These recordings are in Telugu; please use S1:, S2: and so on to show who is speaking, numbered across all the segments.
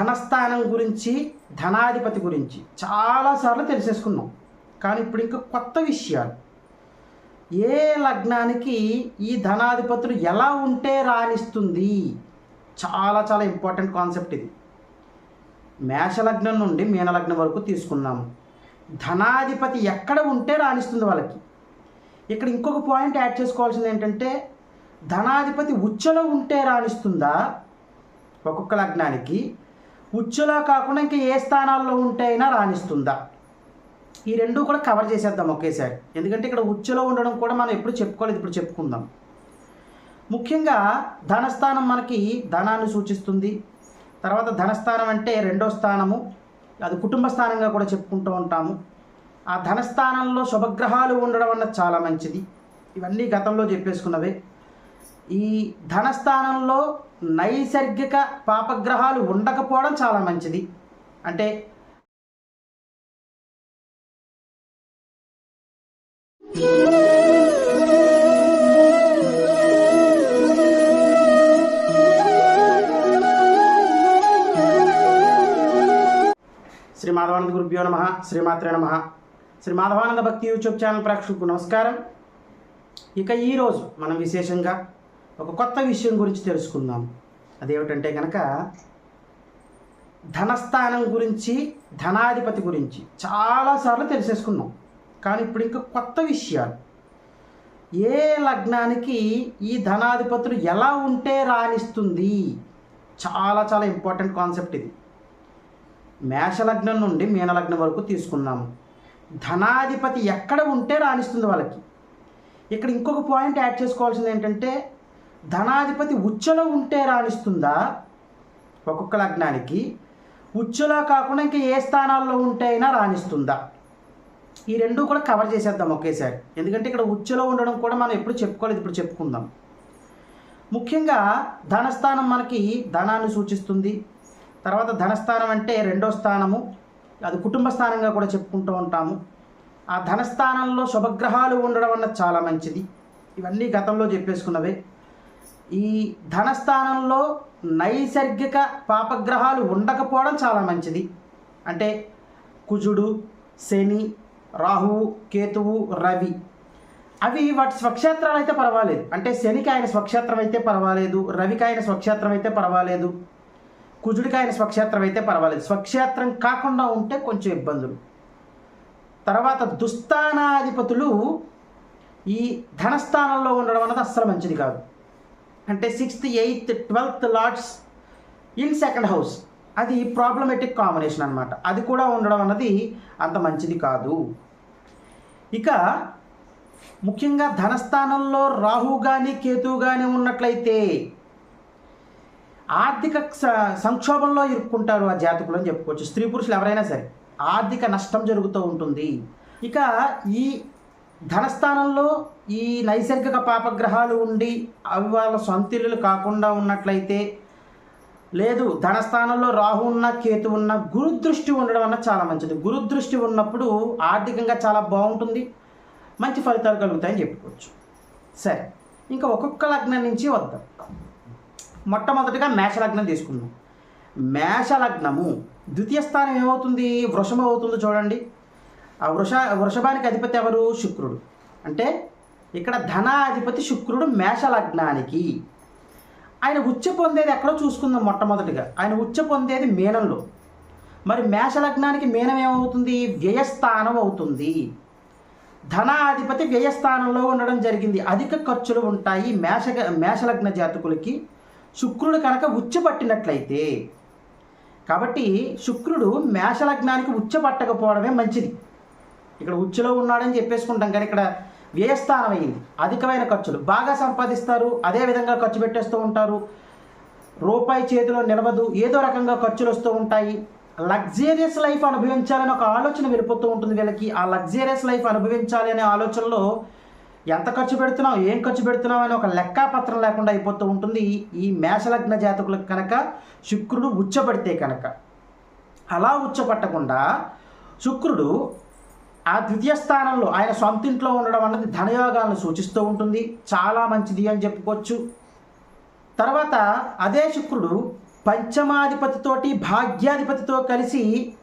S1: ధనస్థానం గురించి ధనాధిపతి గురించి చాలాసార్లు తెలిసేసుకున్నాం. కానీ ఇప్పుడు ఇంకా కొత్త విషయాలు. ఏ లగ్నానికి ఈ ధనాధిపతులు ఎలా ఉంటే రాణిస్తుంది? చాలా చాలా ఇంపార్టెంట్ కాన్సెప్ట్ ఇది. మేషలగ్నం నుండి మీనలగ్నం వరకు తీసుకున్నాము ధనాధిపతి ఎక్కడ ఉంటే రాణిస్తుంది వాళ్ళకి? ఇక్కడ ఇంకొక పాయింట్ యాడ్ చేసుకోవాల్సింది ఏంటంటే ధనాధిపతి ఉచ్చలో ఉంటే రాణిస్తుందా? ఒక్కొక్క లగ్నానికి ఉచ్చులో కాకుండా ఇంకా ఏ స్థానాల్లో ఉంటే అయినా రాణిస్తుందా? ఈ రెండు కూడా కవర్ చేసేద్దాం ఒకేసారి. ఎందుకంటే ఇక్కడ ఉచ్చులో ఉండడం కూడా మనం ఎప్పుడు చెప్పుకోలేదు ఇప్పుడు చెప్పుకుందాం. ముఖ్యంగా ధనస్థానం మనకి ధనాన్ని సూచిస్తుంది. తర్వాత ధనస్థానం అంటే రెండో స్థానము. అది కుటుంబ స్థానంగా కూడా చెప్పుకుంటూ ఉంటాము. ఆ ధనస్థానంలో శుభగ్రహాలు ఉండడం అన్నది చాలా మంచిది. ఇవన్నీ గతంలో చెప్పేసుకున్నవే. ఈ ధనస్థానంలో నైసర్గిక పాపగ్రహాలు ఉండకపోవడం చాలా మంచిది. అంటే శ్రీ మాధవానంద గురుభ్యో నమ శ్రీమాత్రే నమ. శ్రీ మాధవానంద భక్తి యూట్యూబ్ ఛానల్ ప్రేక్షకులకు నమస్కారం. ఇక ఈరోజు మనం విశేషంగా ఒక కొత్త విషయం గురించి తెలుసుకుందాం. అదేమిటంటే కనుక ధనస్థానం గురించి ధనాధిపతి గురించి చాలాసార్లు తెలిసేసుకున్నాం. కానీ ఇప్పుడు ఇంకా కొత్త విషయాలు. ఏ లగ్నానికి ఈ ధనాధిపతులు ఎలా ఉంటే రాణిస్తుంది? చాలా చాలా ఇంపార్టెంట్ కాన్సెప్ట్ ఇది. మేషలగ్నం నుండి మీనలగ్నం వరకు తీసుకున్నాము. ధనాధిపతి ఎక్కడ ఉంటే రాణిస్తుంది వాళ్ళకి? ఇక్కడ ఇంకొక పాయింట్ యాడ్ చేసుకోవాల్సింది ఏంటంటే ధనాధిపతి ఉచ్చలో ఉంటే రాణిస్తుందా? ఒక్కొక్క లగ్నానికి ఉచ్చలో కాకుండా ఇంకా ఏ స్థానాల్లో ఉంటే అయినా రాణిస్తుందా? ఈ రెండు కూడా కవర్ చేసేద్దాం ఒకేసారి. ఎందుకంటే ఇక్కడ ఉచ్చలో ఉండడం కూడా మనం ఎప్పుడు చెప్పుకోలేదు ఇప్పుడు చెప్పుకుందాం. ముఖ్యంగా ధనస్థానం మనకి ధనాన్ని సూచిస్తుంది. తర్వాత ధనస్థానం అంటే రెండో స్థానము. అది కుటుంబ స్థానంగా కూడా చెప్పుకుంటూ ఉంటాము. ఆ ధనస్థానంలో శుభగ్రహాలు ఉండడం అన్నది చాలా మంచిది. ఇవన్నీ గతంలో చెప్పేసుకున్నవే. ఈ ధనస్థానంలో నైసర్గిక పాపగ్రహాలు ఉండకపోవడం చాలా మంచిది. అంటే కుజుడు శని రాహువు కేతువు రవి. అవి వాటి స్వక్షేత్రాలు అయితే పర్వాలేదు. అంటే శనికి ఆయన స్వక్షేత్రం అయితే పర్వాలేదు రవికి ఆయన స్వక్షేత్రం అయితే పర్వాలేదు కుజుడికి ఆయన స్వక్షేత్రం అయితే పర్వాలేదు. స్వక్షేత్రం కాకుండా ఉంటే కొంచెం ఇబ్బందులు. తర్వాత దుస్థానాధిపతులు ఈ ధనస్థానంలో ఉండడం అన్నది అస్సలు మంచిది కాదు. అంటే sixth eighth twelfth lords in second house అది ప్రాబ్లమెటిక్ కాంబినేషన్ అనమాట అది కూడా ఉండడం అన్నది అంత మంచిది కాదు. ఇక ముఖ్యంగా ధనస్థానంలో రాహు కానీ కేతువు కానీ ఉన్నట్లయితే ఆర్థిక సంక్షోభంలో ఇరుక్కుంటారు ఆ జాతకులు అని చెప్పుకోవచ్చు. స్త్రీ పురుషులు ఎవరైనా సరే ఆర్థిక నష్టం జరుగుతూ ఉంటుంది. ఇక ఈ ధనస్థానంలో ఈ నైసర్గిక పాపగ్రహాలు ఉండి అవి వాళ్ళ సొంత ఇల్లులు కాకుండా ఉన్నట్లయితే లేదు ధనస్థానంలో రాహు ఉన్న కేతు ఉన్న గురుదృష్టి ఉండడం అన్న చాలా మంచిది. గురుదృష్టి ఉన్నప్పుడు ఆర్థికంగా చాలా బాగుంటుంది మంచి ఫలితాలు కలుగుతాయని చెప్పుకోవచ్చు. సరే ఇంకా ఒక్కొక్క లగ్నం నుంచి వద్దాం. మొట్టమొదటిగా మేషలగ్నం తీసుకుందాం. మేషలగ్నము ద్వితీయ స్థానం ఏమవుతుంది? వృషభం అవుతుంది చూడండి. ఆ వృష వృషభానికి అధిపతి ఎవరు? శుక్రుడు. అంటే ఇక్కడ ధనాధిపతి శుక్రుడు మేషలగ్నానికి. ఆయన ఉచ్చ పొందేది ఎక్కడో చూసుకుందాం మొట్టమొదటిగా. ఆయన ఉచ్చ పొందేది మీనంలో. మరి మేషలగ్నానికి మీనం ఏమవుతుంది? వ్యయస్థానం అవుతుంది. ధనాధిపతి వ్యయస్థానంలో ఉండడం జరిగింది. అధిక ఖర్చులు ఉంటాయి మేష మేషలగ్న జాతకులకి. శుక్రుడు కనుక ఉచ్చపట్టినట్లయితే కాబట్టి శుక్రుడు మేషలగ్నానికి ఉచ్చపట్టకపోవడమే మంచిది. ఇక్కడ ఉచ్చులో ఉన్నాడని చెప్పేసుకుంటాం కానీ ఇక్కడ వ్యయస్థానం అయింది. అధికమైన ఖర్చులు. బాగా సంపాదిస్తారు అదే విధంగా ఖర్చు పెట్టేస్తూ ఉంటారు. రూపాయి చేతిలో నిలవదు ఏదో రకంగా ఖర్చులు వస్తూ ఉంటాయి. లగ్జరియస్ లైఫ్ అనుభవించాలని ఒక ఆలోచన వెళ్ళిపోతూ ఉంటుంది వీళ్ళకి. ఆ లగ్జేరియస్ లైఫ్ అనుభవించాలి అనే ఆలోచనలో ఎంత ఖర్చు పెడుతున్నాం ఏం ఖర్చు పెడుతున్నాం అని ఒక లెక్కాపత్రం లేకుండా అయిపోతూ ఉంటుంది ఈ మేషలగ్న జాతకులకు కనుక శుక్రుడు ఉచ్చపడితే కనుక. అలా ఉచ్చపట్టకుండా శుక్రుడు ఆ ద్వితీయ స్థానంలో ఆయన సొంత ఇంట్లో ఉండడం అన్నది ధనయోగాలను సూచిస్తూ ఉంటుంది. చాలా మంచిది అని చెప్పుకోవచ్చు. తర్వాత అదే శుక్రుడు పంచమాధిపతితోటి భాగ్యాధిపతితో కలిసి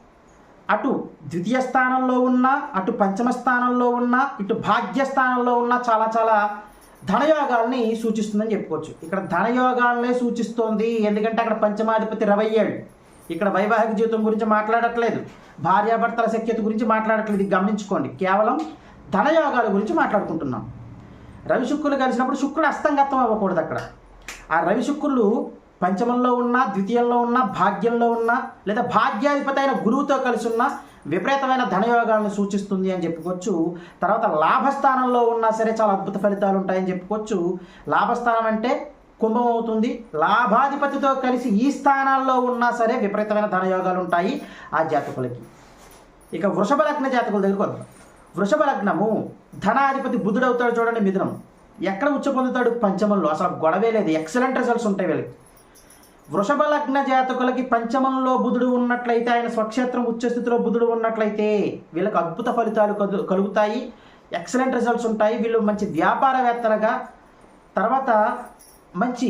S1: అటు ద్వితీయ స్థానంలో ఉన్న అటు పంచమ స్థానంలో ఉన్న ఇటు భాగ్య స్థానంలో ఉన్న చాలా చాలా ధనయోగాల్ని సూచిస్తుందని చెప్పుకోవచ్చు. ఇక్కడ ధనయోగాలనే సూచిస్తోంది. ఎందుకంటే అక్కడ పంచమాధిపతి రవయ్యాడు ఇక్కడ వైవాహిక జీవితం గురించి మాట్లాడట్లేదు. భార్యాభర్తల సఖ్యత గురించి మాట్లాడట్లేదు. గమనించుకోండి. కేవలం ధనయోగాల గురించి మాట్లాడుకుంటున్నాం. రవి శుక్రులు కలిసినప్పుడు శుక్రుడు అస్తంగతం అవ్వకూడదు అక్కడ. ఆ రవి శుక్రులు పంచమంలో ఉన్న ద్వితీయంలో ఉన్న భాగ్యంలో ఉన్న లేదా భాగ్యాధిపతి అయిన గురువుతో కలిసి ఉన్న విపరీతమైన ధనయోగాలను సూచిస్తుంది అని చెప్పుకోవచ్చు. తర్వాత లాభస్థానంలో ఉన్నా సరే చాలా అద్భుత ఫలితాలు ఉంటాయని చెప్పుకోవచ్చు. లాభస్థానం అంటే కుంభం అవుతుంది లాభాధిపతితో కలిసి ఈ స్థానాల్లో ఉన్నా సరే విపరీతమైన ధనయోగాలు ఉంటాయి ఆ జాతకులకి. ఇక వృషభ లగ్న జాతకుల దగ్గరకు వద్దాం. వృషభ లగ్నము ధనాధిపతి బుధుడు అవుతాడు చూడండి మిథునం. ఎక్కడ ఉచ్చ పొందుతాడు? పంచమంలో. అసలు గొడవే లేదు. ఎక్సలెంట్ రిజల్ట్స్ ఉంటాయి వీళ్ళకి. వృషభ లగ్న జాతకులకి పంచమంలో బుధుడు ఉన్నట్లయితే ఆయన స్వక్షేత్రం ఉచ్చస్థితిలో బుధుడు ఉన్నట్లయితే వీళ్ళకి అద్భుత ఫలితాలు కలుగుతాయి. ఎక్సలెంట్ రిజల్ట్స్ ఉంటాయి. వీళ్ళు మంచి వ్యాపారవేత్తలుగా. తర్వాత మంచి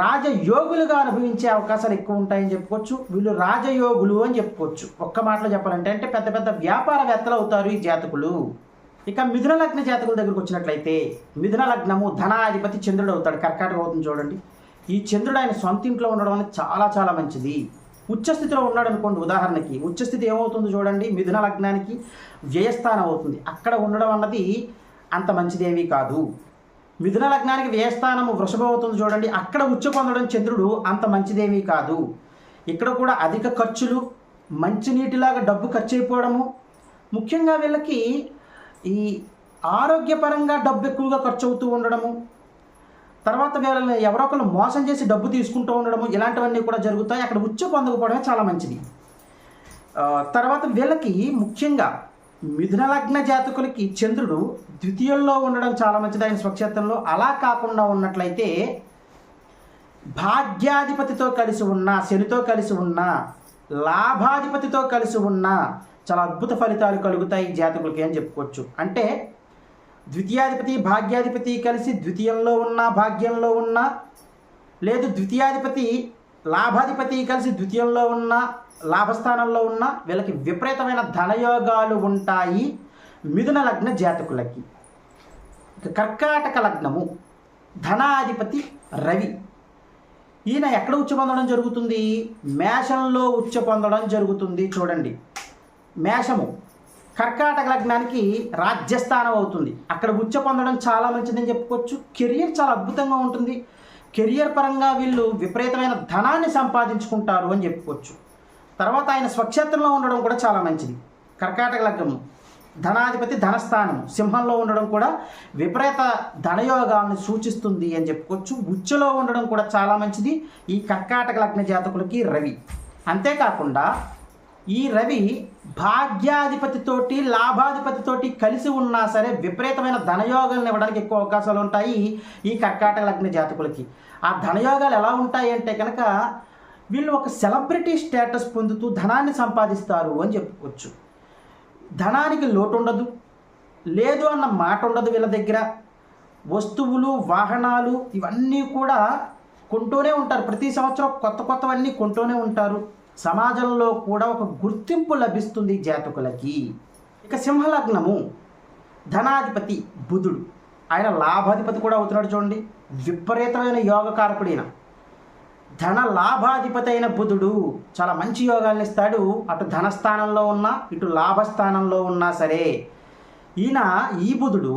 S1: రాజయోగులుగా అనుభవించే అవకాశాలు ఎక్కువ ఉంటాయని చెప్పుకోవచ్చు. వీళ్ళు రాజయోగులు అని చెప్పుకోవచ్చు. ఒక్క మాటలో చెప్పాలంటే అంటే పెద్ద పెద్ద వ్యాపారవేత్తలు అవుతారు ఈ జాతకులు. ఇక మిథున లగ్న జాతకుల దగ్గరకు వచ్చినట్లయితే మిథున లగ్నము ధనాధిపతి చంద్రుడు అవుతాడు. కర్కాటక అవుతుంది చూడండి. ఈ చంద్రుడు ఆయన సొంత ఇంట్లో ఉండడం అనేది చాలా చాలా మంచిది. ఉచ్చస్థితిలో ఉన్నాడు అనుకోండి ఉదాహరణకి. ఉచ్చస్థితి ఏమవుతుంది చూడండి? మిథున లగ్నానికి వ్యయస్థానం అవుతుంది. అక్కడ ఉండడం అన్నది అంత మంచిదేమీ కాదు. మిథున లగ్నానికి వ్యయస్థానము వృషభం అవుతుంది చూడండి. అక్కడ ఉచ్చ పొందడం చంద్రుడు అంత మంచిదేమీ కాదు. ఇక్కడ కూడా అధిక ఖర్చులు మంచినీటిలాగా డబ్బు ఖర్చు అయిపోవడము ముఖ్యంగా వీళ్ళకి ఈ ఆరోగ్యపరంగా డబ్బు ఎక్కువగా ఖర్చు అవుతూ ఉండడము. తర్వాత వీళ్ళని ఎవరో మోసం చేసి డబ్బు తీసుకుంటూ ఉండడము. ఇలాంటివన్నీ కూడా జరుగుతాయి. అక్కడ ఉచ్చ పొందకపోవడమే చాలా మంచిది. తర్వాత వీళ్ళకి ముఖ్యంగా మిథున లగ్న జాతకులకి చంద్రుడు ద్వితీయంలో ఉండడం చాలా మంచిది. ఆయన స్వక్షేత్రంలో అలా కాకుండా ఉన్నట్లయితే భాగ్యాధిపతితో కలిసి ఉన్న శనితో కలిసి ఉన్న లాభాధిపతితో కలిసి ఉన్న చాలా అద్భుత ఫలితాలు కలుగుతాయి జాతకులకి అని చెప్పుకోవచ్చు. అంటే ద్వితీయాధిపతి భాగ్యాధిపతి కలిసి ద్వితీయంలో ఉన్న భాగ్యంలో ఉన్న లేదు ద్వితీయాధిపతి లాభాధిపతి కలిసి ద్వితీయంలో ఉన్న లాభస్థానంలో ఉన్న వీళ్ళకి విపరీతమైన ధనయోగాలు ఉంటాయి. మిథున లగ్న జాతకులకి. కర్కాటక లగ్నము ధనాధిపతి రవి. ఈయన ఎక్కడ ఉచ్చ పొందడం జరుగుతుంది? మేషంలో ఉచ్చ పొందడం జరుగుతుంది. చూడండి. మేషము కర్కాటక లగ్నానికి రాజ్యస్థానం అవుతుంది. అక్కడ ఉచ్చ పొందడం చాలా మంచిదని చెప్పుకోవచ్చు. కెరియర్ చాలా అద్భుతంగా ఉంటుంది. కెరియర్ పరంగా వీళ్ళు విపరీతమైన ధనాన్ని సంపాదించుకుంటారు అని చెప్పుకోవచ్చు. తర్వాత ఆయన స్వక్షేత్రంలో ఉండడం కూడా చాలా మంచిది. కర్కాటక లగ్నము ధనాధిపతి ధనస్థానం సింహంలో ఉండడం కూడా విపరీత ధనయోగాలను సూచిస్తుంది అని చెప్పుకోవచ్చు. ఉచ్చలో ఉండడం కూడా చాలా మంచిది. ఈ కర్కాటక లగ్న జాతకులకి రవి. అంతేకాకుండా ఈ రవి భాగ్యాధిపతితోటి లాభాధిపతితోటి కలిసి ఉన్నా సరే విపరీతమైన ధనయోగాలను ఇవ్వడానికి ఎక్కువ అవకాశాలు ఉంటాయి ఈ కర్కాటక లగ్న జాతకులకి. ఆ ధనయోగాలు ఎలా ఉంటాయి అంటే కనుక వీళ్ళు ఒక సెలబ్రిటీ స్టేటస్ పొందుతూ ధనాన్ని సంపాదిస్తారు అని చెప్పుకోవచ్చు. ధనానికి లోటు ఉండదు లేదు అన్న మాట ఉండదు వీళ్ళ దగ్గర. వస్తువులు వాహనాలు ఇవన్నీ కూడా కొంటూనే ఉంటారు. ప్రతి సంవత్సరం కొత్త కొత్తవన్నీ కొంటూనే ఉంటారు. సమాజంలో కూడా ఒక గుర్తింపు లభిస్తుంది జాతకులకి. ఇక సింహలగ్నము ధనాధిపతి బుధుడు. ఆయన లాభాధిపతి కూడా అవుతున్నాడు చూడండి. విపరీతమైన యోగకారకుడైన ధన లాభాధిపతి అయిన బుధుడు చాలా మంచి యోగాల్ని ఇస్తాడు. అటు ధనస్థానంలో ఉన్నా ఇటు లాభస్థానంలో ఉన్నా సరే ఈయన ఈ బుధుడు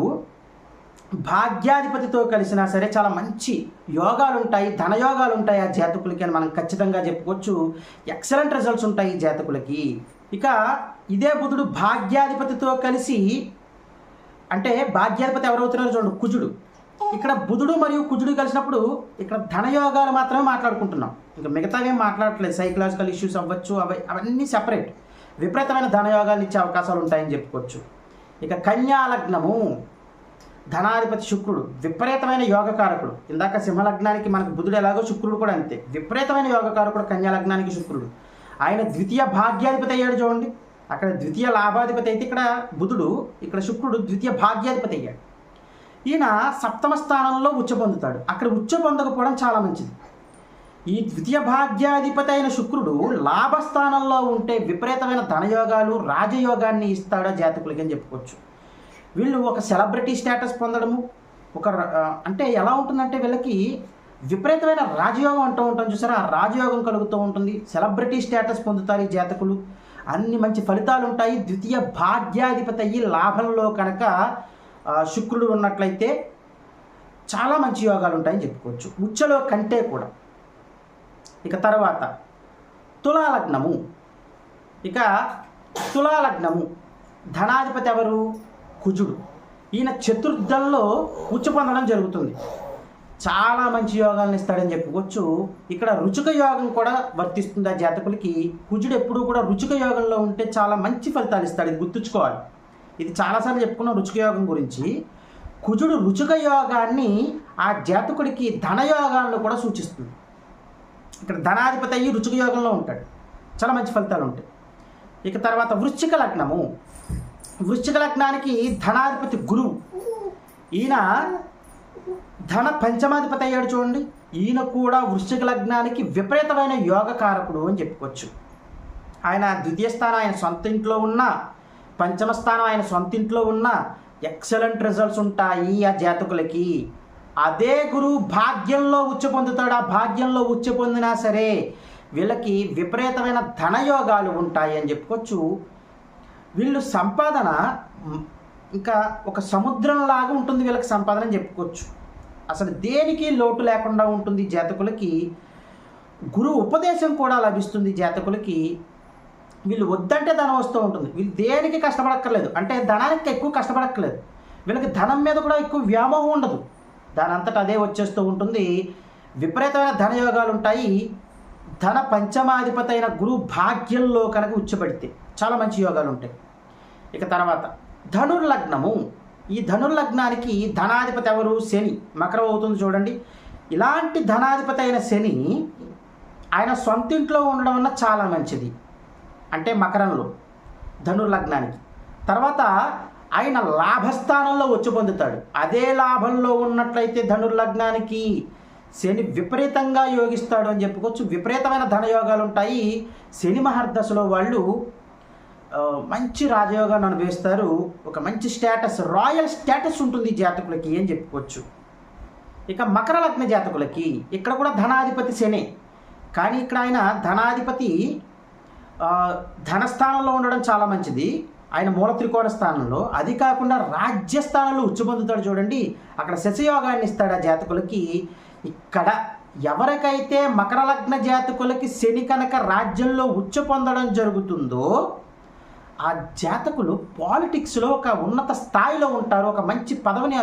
S1: భాగ్యాధిపతితో కలిసినా సరే చాలా మంచి యోగాలు ఉంటాయి ధనయోగాలు ఉంటాయి ఆ జాతకులకి అని మనం ఖచ్చితంగా చెప్పుకోవచ్చు. ఎక్సలెంట్ రిజల్ట్స్ ఉంటాయి ఈ జాతకులకి. ఇక ఇదే బుధుడు భాగ్యాధిపతితో కలిసి అంటే భాగ్యాధిపతి ఎవరవుతున్నారో చూడండి కుజుడు. ఇక్కడ బుధుడు మరియు కుజుడు కలిసినప్పుడు ఇక్కడ ధనయోగాలు మాత్రమే మాట్లాడుకుంటున్నాం. ఇంకా మిగతావి మాట్లాడట్లేదు. సైకలాజికల్ ఇష్యూస్ అవ్వచ్చు అవి అవన్నీ సెపరేట్ విపరీతమైన ధనయోగాలు ఇచ్చే అవకాశాలు ఉంటాయని చెప్పుకోవచ్చు. ఇక కన్యా లగ్నము ధనాధిపతి శుక్రుడు విపరీతమైన యోగకారకుడు. ఇందాక సింహలగ్నానికి మనకు బుధుడు ఎలాగో శుక్రుడు కూడా అంతే. విపరీతమైన యోగకారకుడు కన్యా లగ్నానికి శుక్రుడు. ఆయన ద్వితీయ భాగ్యాధిపతి అయ్యాడు చూడండి. అక్కడ ద్వితీయ లాభాధిపతి అయితే ఇక్కడ బుధుడు ఇక్కడ శుక్రుడు ద్వితీయ భాగ్యాధిపతి అయ్యాడు. ఈయన సప్తమ స్థానంలో ఉచ్చ పొందుతాడు అక్కడ ఉచ్చ పొందకపోవడం చాలా మంచిది. ఈ ద్వితీయ భాగ్యాధిపతి అయిన శుక్రుడు లాభస్థానంలో ఉంటే విపరీతమైన ధనయోగాలు రాజయోగాన్ని ఇస్తాడో జాతకులకి అని చెప్పుకోవచ్చు. వీళ్ళు ఒక సెలబ్రిటీ స్టేటస్ పొందడము ఒక అంటే ఎలా ఉంటుందంటే వీళ్ళకి విపరీతమైన రాజయోగం అంటూ ఉంటాం చూసారా? ఆ రాజయోగం కలుగుతూ ఉంటుంది. సెలబ్రిటీ స్టేటస్ పొందుతారు ఈ జాతకులు. అన్ని మంచి ఫలితాలు ఉంటాయి ద్వితీయ భాగ్యాధిపతి అయ్యి లాభంలో కనుక శుక్రుడు ఉన్నట్లయితే చాలా మంచి యోగాలు ఉంటాయని చెప్పుకోవచ్చు. ఉచ్చలో కంటే కూడా. ఇక తర్వాత తులాలగ్నము. ఇక తులాలగ్నము. ధనాధిపతి ఎవరు? కుజుడు. ఈయన చతుర్థంలో ఉచ్చ పొందడం జరుగుతుంది. చాలా మంచి యోగాలను ఇస్తాడని చెప్పుకోవచ్చు. ఇక్కడ రుచిక యోగం కూడా వర్తిస్తుంది ఆ జాతకులకి? కుజుడు ఎప్పుడూ కూడా రుచిక యోగంలో ఉంటే చాలా మంచి ఫలితాలు ఇస్తాడు ఇది గుర్తుంచుకోవాలి. ఇది చాలాసార్లు చెప్పుకున్న రుచిక యోగం గురించి. కుజుడు రుచిక యోగాన్ని ఆ జాతకుడికి ధనయోగాలను కూడా సూచిస్తుంది. ఇక్కడ ధనాధిపతి అయ్యి రుచిక యోగంలో ఉంటాడు. చాలా మంచి ఫలితాలు ఉంటాయి. ఇక తర్వాత వృశ్చిక లగ్నము. వృశ్చిక లగ్నానికి ధనాధిపతి గురువు. ఈయన ధన పంచమాధిపతి అయ్యాడు చూడండి. ఈయన కూడా వృశ్చిక లగ్నానికి విపరీతమైన యోగకారకుడు అని చెప్పుకోవచ్చు. ఆయన ద్వితీయ స్థానం ఆయన సొంత ఇంట్లో ఉన్న పంచమ స్థానం ఆయన సొంత ఇంట్లో ఉన్న ఎక్సలెంట్ రిజల్ట్స్ ఉంటాయి ఆ జాతకులకి. అదే గురువు భాగ్యంలో ఉచ్చ పొందుతాడు ఆ భాగ్యంలో ఉచ్చ పొందినా సరే వీళ్ళకి విపరీతమైన ధనయోగాలు ఉంటాయి అని చెప్పుకోవచ్చు. వీళ్ళు సంపాదన ఇంకా ఒక సముద్రంలాగా ఉంటుంది వీళ్ళకి సంపాదన అని చెప్పుకోవచ్చు. అసలు దేనికి లోటు లేకుండా ఉంటుంది జాతకులకి? గురు ఉపదేశం కూడా లభిస్తుంది జాతకులకి. వీళ్ళు వద్దంటే ధనం వస్తూ ఉంటుంది. వీళ్ళు దేనికి కష్టపడక్కర్లేదు. అంటే ధనానికి ఎక్కువ కష్టపడక్కర్లేదు. వీళ్ళకి ధనం మీద కూడా ఎక్కువ వ్యామోహం ఉండదు. దాని అంతటా అదే వచ్చేస్తూ ఉంటుంది. విపరీతమైన ధనయోగాలు ఉంటాయి. ధన పంచమాధిపతి అయిన గురు భాగ్యంలో కనుక ఉచ్చబడితే చాలా మంచి యోగాలు ఉంటాయి. ఇక తర్వాత ధనుర్లగ్నము. ఈ ధనుర్లగ్నానికి ధనాధిపతి ఎవరు? శని. మకరం అవుతుంది చూడండి. ఇలాంటి ధనాధిపతి అయిన శని ఆయన సొంత ఇంట్లో ఉండడం వల్ల చాలా మంచిది. అంటే మకరంలో ధనుర్లగ్నానికి. తర్వాత ఆయన లాభస్థానంలో వచ్చి పొందుతాడు. అదే లాభంలో ఉన్నట్లయితే ధనుర్లగ్నానికి శని విపరీతంగా యోగిస్తాడు అని చెప్పుకోవచ్చు. విపరీతమైన ధనయోగాలు ఉంటాయి. శని మహర్దశలో వాళ్ళు మంచి రాజయోగాన్ని అనుభవిస్తారు. ఒక మంచి స్టేటస్ రాయల్ స్టేటస్ ఉంటుంది జాతకులకి అని చెప్పుకోవచ్చు. ఇక మకర లగ్న జాతకులకి ఇక్కడ కూడా ధనాధిపతి శనే. కానీ ఇక్కడ ఆయన ధనాధిపతి ధనస్థానంలో ఉండడం చాలా మంచిది. ఆయన మూల త్రికోణ స్థానంలో. అది కాకుండా రాజ్యస్థానంలో ఉచ్చు పొందుతాడు చూడండి. అక్కడ శశయోగాన్ని ఇస్తాడు ఆ జాతకులకి. ఇక్కడ ఎవరికైతే మకర లగ్న జాతకులకి శని కనుక రాజ్యంలో ఉచ్చ పొందడం జరుగుతుందో ఆ జాతకులు పాలిటిక్స్లో ఒక ఉన్నత స్థాయిలో ఉంటారు. ఒక మంచి పదవిని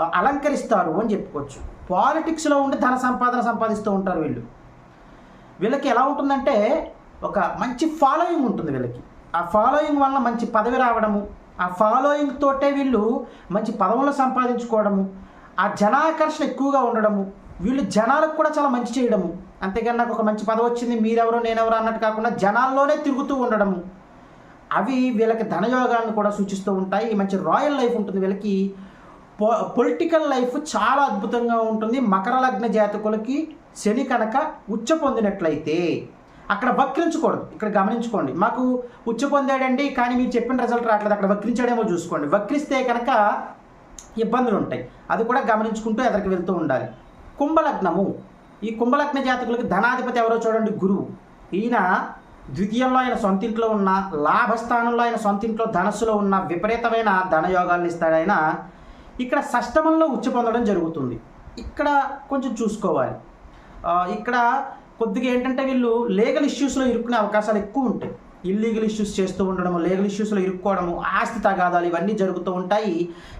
S1: అలంకరిస్తారు అని చెప్పుకోవచ్చు. పాలిటిక్స్లో ఉండి ధన సంపాదన సంపాదిస్తూ ఉంటారు వీళ్ళు. వీళ్ళకి ఎలా ఉంటుందంటే ఒక మంచి ఫాలోయింగ్ ఉంటుంది వీళ్ళకి. ఆ ఫాలోయింగ్ వలన మంచి పదవి రావడము ఆ ఫాలోయింగ్ తోటే వీళ్ళు మంచి పదవులు సంపాదించుకోవడము ఆ జనాకర్షణ ఎక్కువగా ఉండడము వీళ్ళు జనాలకు కూడా చాలా మంచి చేయడము. అంతేగాని నాకు ఒక మంచి పదవి వచ్చింది మీరెవరో నేనెవరు అన్నట్టు కాకుండా జనాల్లోనే తిరుగుతూ ఉండడము. అవి వీళ్ళకి ధనయోగాలను కూడా సూచిస్తూ ఉంటాయి. మంచి రాయల్ లైఫ్ ఉంటుంది వీళ్ళకి. పొ పొలిటికల్ లైఫ్ చాలా అద్భుతంగా ఉంటుంది. మకర లగ్న జాతకులకి శని కనుక ఉచ్చ పొందినట్లయితే అక్కడ వక్రించకూడదు. ఇక్కడ గమనించుకోండి. మాకు ఉచ్చ పొందాడండి కానీ మీరు చెప్పిన రిజల్ట్ రావట్లేదు. అక్కడ వక్రించాడేమో చూసుకోండి. వక్రిస్తే కనుక ఇబ్బందులు ఉంటాయి అది కూడా గమనించుకుంటూ ఎదరికి వెళ్తూ ఉండాలి. కుంభలగ్నము. ఈ కుంభలగ్న జాతకులకి ధనాధిపతి ఎవరో చూడండి గురువు. ఈయన ద్వితీయంలో ఆయన సొంత ఇంట్లో ఉన్న లాభస్థానంలో ఆయన సొంత ఇంట్లో ధనస్సులో ఉన్న విపరీతమైన ధనయోగాలను ఇస్తాడు ఆయన. ఇక్కడ షష్టమంలో ఉచ్చి పొందడం జరుగుతుంది. ఇక్కడ కొంచెం చూసుకోవాలి. ఇక్కడ కొద్దిగా ఏంటంటే వీళ్ళు లీగల్ ఇష్యూస్లో ఇరుక్కునే అవకాశాలు ఎక్కువ ఉంటాయి. ఇల్లీగల్ ఇష్యూస్ చేస్తూ ఉండడము లీగల్ ఇష్యూస్లో ఇరుక్కోవడము ఆస్తి తగాదాలు ఇవన్నీ జరుగుతూ ఉంటాయి.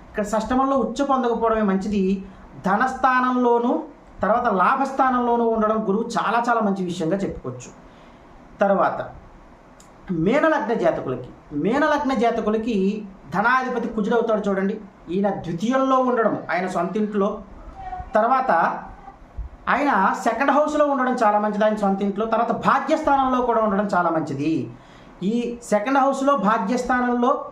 S1: ఇక్కడ షష్టమంలో ఉచ్చ పొందకపోవడమే మంచిది. ధనస్థానంలోనూ తర్వాత లాభస్థానంలోనూ ఉండడం గురువు చాలా చాలా మంచి విషయంగా చెప్పుకోవచ్చు. తర్వాత మేనలగ్న జాతకులకి మేనలగ్న జాతకులకి ధనాధిపతి కుజుడవుతాడు చూడండి. ఈయన ద్వితీయంలో ఉండడం ఆయన సొంత ఇంట్లో తర్వాత ఆయన సెకండ్ హౌస్లో ఉండడం చాలా మంచిది ఆయన సొంత ఇంట్లో. తర్వాత భాగ్యస్థానంలో కూడా ఉండడం చాలా మంచిది. ఈ సెకండ్ హౌస్లో భాగ్యస్థానంలో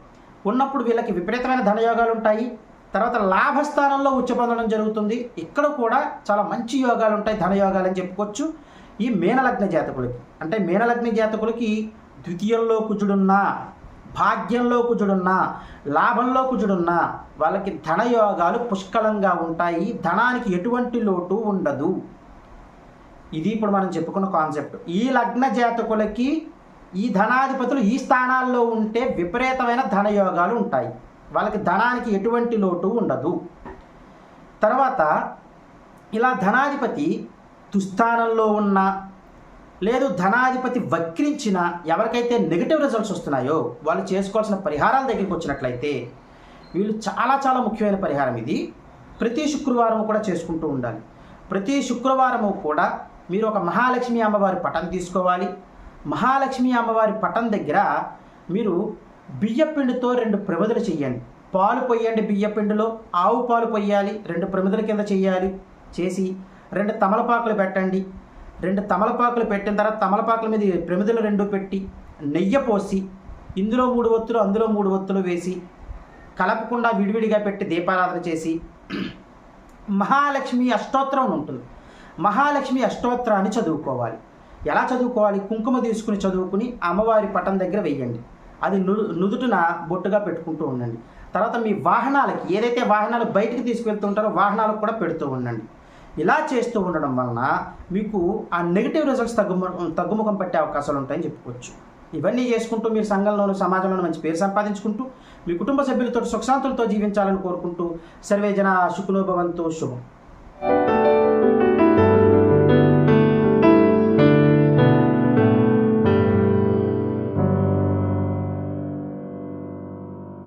S1: ఉన్నప్పుడు వీళ్ళకి విపరీతమైన ధనయోగాలు ఉంటాయి. తర్వాత లాభస్థానంలో ఉచ్చ పొందడం జరుగుతుంది. ఇక్కడ కూడా చాలా మంచి యోగాలు ఉంటాయి ధనయోగాలు అని చెప్పుకోవచ్చు. ఈ మీనలగ్న జాతకులకి అంటే మీనలగ్న జాతకులకి ద్వితీయంలో కుజుడున్నా భాగ్యంలో కుజుడున్నా లాభంలో కుజుడున్నా వాళ్ళకి ధనయోగాలు పుష్కలంగా ఉంటాయి. ధనానికి ఎటువంటి లోటు ఉండదు. ఇది ఇప్పుడు మనం చెప్పుకున్న కాన్సెప్ట్. ఈ లగ్న జాతకులకి ఈ ధనాధిపతులు ఈ స్థానాల్లో ఉంటే విపరీతమైన ధనయోగాలు ఉంటాయి. వాళ్ళకి ధనానికి ఎటువంటి లోటు ఉండదు. తర్వాత ఇలా ధనాధిపతి దుస్థానంలో ఉన్న లేదు ధనాధిపతి వక్రించిన ఎవరికైతే నెగిటివ్ రిజల్ట్స్ వస్తున్నాయో వాళ్ళు చేసుకోవాల్సిన పరిహారాల దగ్గరికి వచ్చినట్లయితే వీళ్ళు చాలా చాలా ముఖ్యమైన పరిహారం ఇది. ప్రతి శుక్రవారం కూడా చేసుకుంటూ ఉండాలి. ప్రతి శుక్రవారము కూడా మీరు ఒక మహాలక్ష్మి అమ్మవారి పటం తీసుకోవాలి. మహాలక్ష్మి అమ్మవారి పటం దగ్గర మీరు బియ్యపిండితో రెండు ప్రమిదలు చేయండి. పాలు పొయ్యండి బియ్యపిండిలో ఆవు పాలు పొయ్యాలి రెండు ప్రమిదల కింద చెయ్యాలి చేసి రెండు తమలపాకులు పెట్టండి. రెండు తమలపాకులు పెట్టిన తర్వాత తమలపాకుల మీద ప్రమిదలు రెండు పెట్టి నెయ్యి పోసి ఇందులో మూడు ఒత్తులు అందులో మూడు ఒత్తులు వేసి కలపకుండా విడివిడిగా పెట్టి దీపారాధన చేసి మహాలక్ష్మి అష్టోత్తరం ఉంటుంది. మహాలక్ష్మి అష్టోత్తరాన్ని చదువుకోవాలి. ఎలా చదువుకోవాలి? కుంకుమ తీసుకుని చదువుకుని అమ్మవారి పటం దగ్గర వేయండి. అది ను నుదుటిన బొట్టుగా పెట్టుకుంటూ ఉండండి. తర్వాత మీ వాహనాలకి ఏదైతే వాహనాలు బయటికి తీసుకెళ్తుంటారో వాహనాలకు కూడా పెడుతూ ఉండండి. ఇలా చేస్తూ ఉండడం వలన మీకు ఆ నెగిటివ్ రిజల్ట్స్ తగ్గుము తగ్గుముఖం పట్టే అవకాశాలు ఉంటాయని చెప్పుకోవచ్చు. ఇవన్నీ చేసుకుంటూ మీరు సంఘంలోను సమాజంలోనూ మంచి పేరు సంపాదించుకుంటూ మీ కుటుంబ సభ్యులతో సుఖశాంతులతో జీవించాలని కోరుకుంటూ సర్వే జన సుఖనోభవంతో శుభం.